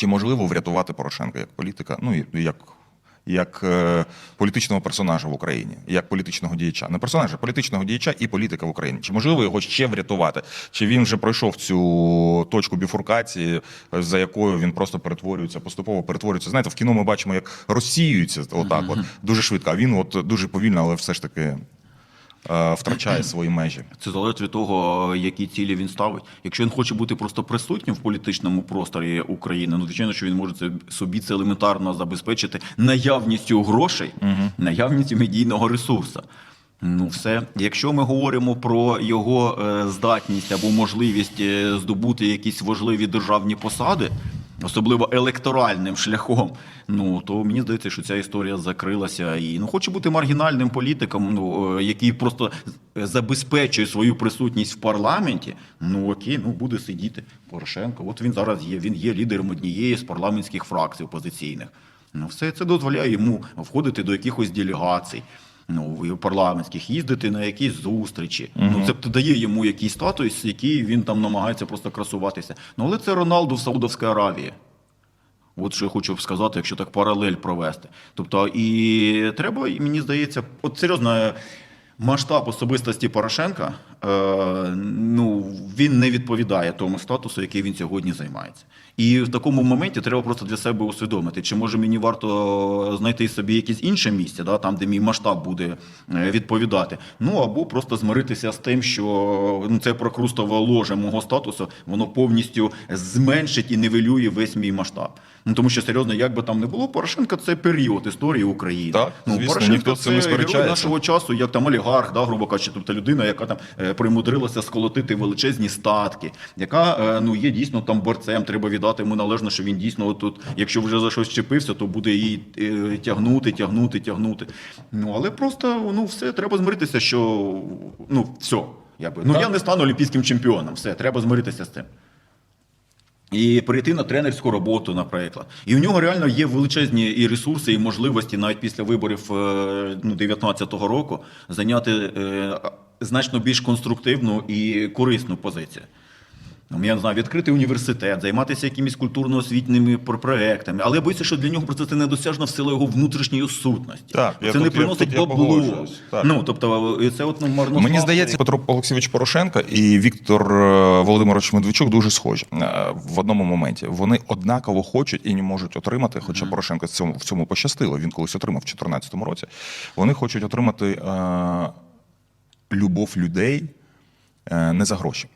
Чи можливо врятувати Порошенка як політика, ну і як, як е, політичного персонажа в Україні, як політичного діяча? Не персонажа, політичного діяча і політика в Україні. Чи можливо його ще врятувати? Чи він вже пройшов цю точку біфуркації, за якою він просто перетворюється, поступово перетворюється? Знаєте, в кіно ми бачимо, як розсіюється отак, от дуже швидко. А він от дуже повільно, але все ж таки втрачає свої межі. Це залежить від того, які цілі він ставить. Якщо він хоче бути просто присутнім в політичному просторі України, ну звичайно, що він може це собі це елементарно забезпечити наявністю грошей, наявністю медійного ресурсу. Ну, все. Якщо ми говоримо про його е, здатність або можливість е, здобути якісь важливі державні посади, особливо електоральним шляхом, ну то мені здається, що ця історія закрилася і ну хоче бути маргінальним політиком, ну е, який просто забезпечує свою присутність в парламенті. Ну окей, ну буде сидіти Порошенко. От він зараз є. Він є лідером однієї з парламентських фракцій опозиційних. Ну, все це дозволяє йому входити до якихось делегацій. Ну, і парламентських їздити на якісь зустрічі. Ну це дає йому якийсь статус, який він там намагається просто красуватися. Ну але це Роналду в Саудовській Аравії. От що я хочу сказати, якщо так паралель провести. Тобто, і треба, мені здається, от серйозно, масштаб особистості Порошенка, е, ну він не відповідає тому статусу, який він сьогодні займається. І в такому моменті треба просто для себе усвідомити, чи може мені варто знайти собі якесь інше місце, да, там, де мій масштаб буде е, відповідати. Ну або просто змиритися з тим, що ну, це прокрустове ложе мого статусу, воно повністю зменшить і нивелює весь мій масштаб. Ну тому що серйозно, як би там не було, Порошенко це період історії України. Так, ну, звісно, Порошенко ніхто цим не це герой нашого часу, як там олігарх, да, грубо кажучи, тобто людина, яка там е, примудрилася сколотити величезні статки, яка е, ну є дійсно там борцем. Треба віддати йому належно, що він дійсно отут, якщо вже за щось чепився, то буде її е, тягнути, тягнути, тягнути. Ну але просто ну все треба змиритися, що ну все. Якби. Ну Так. я не стану олімпійським чемпіоном. Все, треба змиритися з цим. І перейти на тренерську роботу, наприклад. І в нього реально є величезні і ресурси, і можливості навіть після виборів е, ну, 19-го року зайняти е, значно більш конструктивну і корисну позицію. Ну, я не знаю, відкрити університет, займатися якимись культурно-освітніми пр- проектами. Але я боюся, що для нього просто це недосяжно в силу його внутрішньої сутності. Так, це тут- не я- приносить тут я бабло. Так. Ну, тобто, це от ну, марнославство. Мені здається, Петро Олексійович Порошенко і Віктор е, Володимирович Медведчук дуже схожі е, в одному моменті. Вони однаково хочуть і не можуть отримати. Хоча Порошенко в цьому в цьому пощастило. Він колись отримав в 2014 році. Вони хочуть отримати е, любов людей е, не за гроші.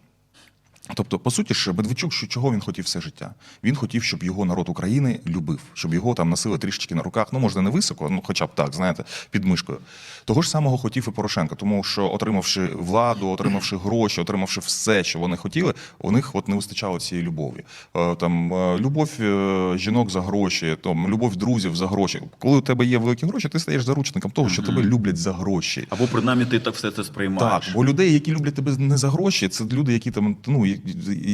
Тобто, по суті ж, Медведчук, що чого він хотів все життя? Він хотів, щоб його народ України любив, щоб його там носили трішечки на руках. Ну, можна не високо, ну хоча б так, знаєте, під мишкою. Того ж самого хотів і Порошенко, тому що отримавши владу, отримавши гроші, отримавши все, що вони хотіли, у них от не вистачало цієї любові. Е, Там е, любов е, жінок за гроші, там любов друзів за гроші. Коли у тебе є великі гроші, ти стаєш заручником того, що тебе люблять за гроші. Або принаймні ти так все це сприймаєш. Так, бо людей, які люблять тебе не за гроші, це люди, які там, ну,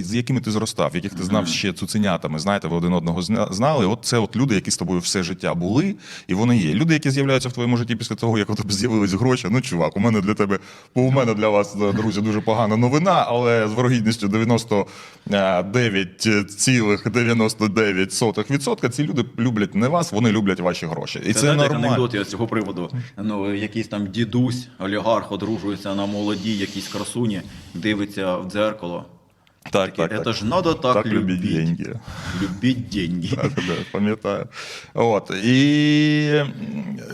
з якими ти зростав, яких ти знав ще цуценятами. Знаєте, ви один одного зна- знали. От це от люди, які з тобою все життя були, і вони є. Люди, які з'являються в твоєму житті після того, як у тебе з'явились гроші. Ну, чувак, у мене для тебе, бо у мене для вас, друзі, дуже погана новина, але з вирогідністю 99,99% ці люди люблять не вас, вони люблять ваші гроші. І це, як нормально. анекдот я з цього приводу. Ну, якийсь там дідусь, олігарх одружується на молодій, якійсь красуні, дивиться в дзеркало. Так, так, Это так. ж надо так, Так любіть любить. деньги. Любить деньги. Так, да, пам'ятаю. От. І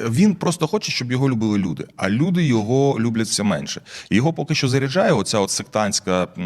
він просто хоче, щоб його любили люди, а люди його люблять все менше. Його поки що заряджає оця от сектантська, е,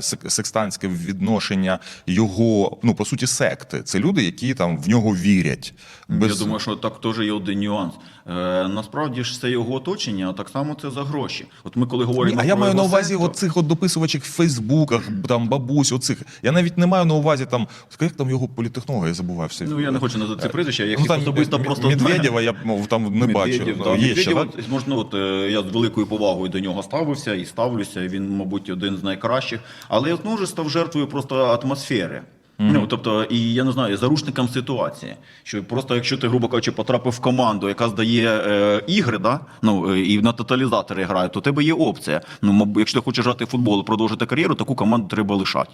сек- секстантське відношення його, ну, по суті, секти. Це люди, які там в нього вірять. Я думаю, що так теж є один нюанс. Е, насправді ж це його оточення, а так само це за гроші. От ми коли Ні, говоримо а я маю на увазі сектор- оцих от дописувачів в Фейсбуках, там бабусь, оцих. Я навіть не маю на увазі там, як там його політехнолога, я забував все. Ну я не хочу назвати це прізвище, я їх Ну, там особисто просто Медведєва я там не бачив. Медведєв, Да. Є ще, так? можна, от, е, я з великою повагою до нього ставився і ставлюся. Він, мабуть, один з найкращих. Але я знову ж став жертвою просто атмосфери. Ну, Ну тобто, і я не знаю, заручникам ситуації. Що просто якщо ти, грубо кажучи, потрапив в команду, яка здає е, ігри, да? ну е, і на тоталізатори грає, то у тебе є опція. Ну, якщо ти хочеш грати в футбол і продовжити кар'єру, таку команду треба лишати.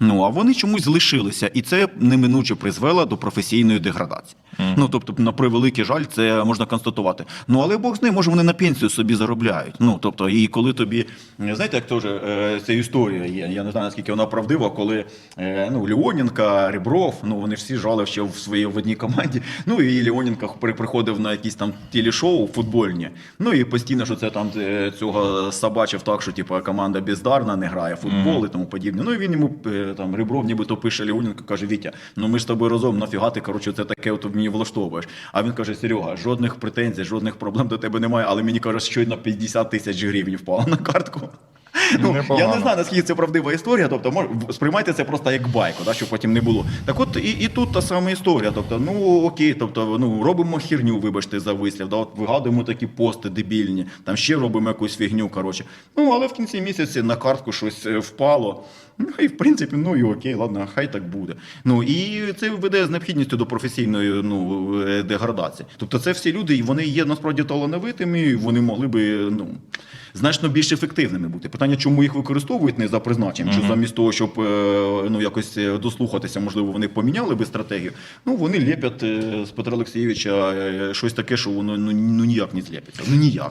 Ну а вони чомусь залишилися, і це неминуче призвело до професійної деградації. Ну тобто, на превеликий жаль, це можна констатувати. Ну але Бог з ним, може, вони на пенсію собі заробляють. Ну тобто, і коли тобі знаєте, як теж е, ця історія є. Я не знаю наскільки вона правдива, коли е, ну Леоненка, Ребров, ну вони ж всі жали ще в своїй в одній команді. Ну і Леоненка при- приходив на якісь там телешоу футбольні. Ну і постійно, що це там е, цього собачив так, що типу, команда бездарна, не грає в футбол і тому подібне. Ну і він йому е, там Ребров, нібито пише Леоненко, каже: Вітя, ну ми ж з тобою разом, нафіга ти коротше, це таке от мені влаштовуєш. А він каже: Серега, жодних претензій, жодних проблем до тебе немає, але мені каже, щойно 50 тисяч гривень впало на картку. Ну, я не знаю, наскільки це правдива історія. Тобто, мож, сприймайте це просто як байку, да, щоб потім не було. Так от і, і тут та сама історія. Тобто, ну окей, тобто, ну робимо херню, вибачте за вислів, да, от вигадуємо такі пости дебільні, там ще робимо якусь фігню. Коротше. Ну, але в кінці місяці на картку щось е, впало. Ну і в принципі, ну і окей, ладно, хай так буде. Ну і це веде з необхідністю до професійної ну, е, деградації. Тобто, це всі люди, і вони є насправді талановитими, і вони могли би ну. Значно більш ефективними бути. Питання, чому їх використовують не за призначенням, чи замість того, щоб е, ну якось е, дослухатися, можливо, вони поміняли би стратегію. Ну вони ліпять е, з Петра Олексійовича щось таке, що воно ну, ну ніяк не зліпиться. Ну ніяк.